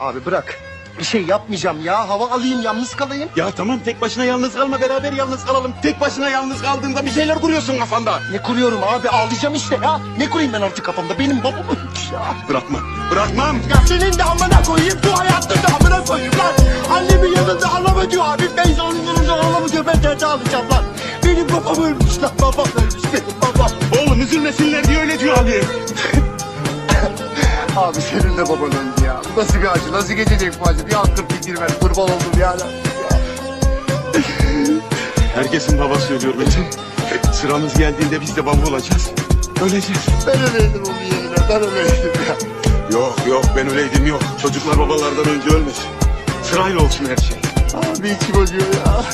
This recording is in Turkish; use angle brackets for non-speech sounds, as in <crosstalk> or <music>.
Abi bırak. Bir şey yapmayacağım ya. Hava alayım yalnız kalayım. Ya tamam tek başına yalnız kalma beraber yalnız kalalım. Tek başına yalnız kaldığında bir şeyler kuruyorsun kafanda. Ne kuruyorum abi ağlayacağım işte ya. Ne kurayım ben artık kafamda benim babam ya. Bırakma. Bırakmam. Ya senin de amına koyayım bu hayatta da amına koyayım lan. Annemin yanında anlamı diyor abi. Beyza'nın yanında anlamı diyor. Ben nerede ağlayacağım lan. Benim babam ölmüş lan. Babam ölmüş benim babam. Oğlum üzülmesinler diye öyle diyor abi. <laughs> Abi senin de baban öldü ya. Nasıl bir acı? Nasıl geçecek bu acı? Bir akıl fikir ver. Kurban oldum ya. Herkesin babası ölüyor Metin. Sıramız geldiğinde biz de baba olacağız. Öleceğiz. Ben öyleydim onun yerine. Ben öyleydim ya. Yok yok ben öyleydim yok. Çocuklar babalardan önce ölmesin. Sırayla olsun her şey. Abi içim acıyor ya.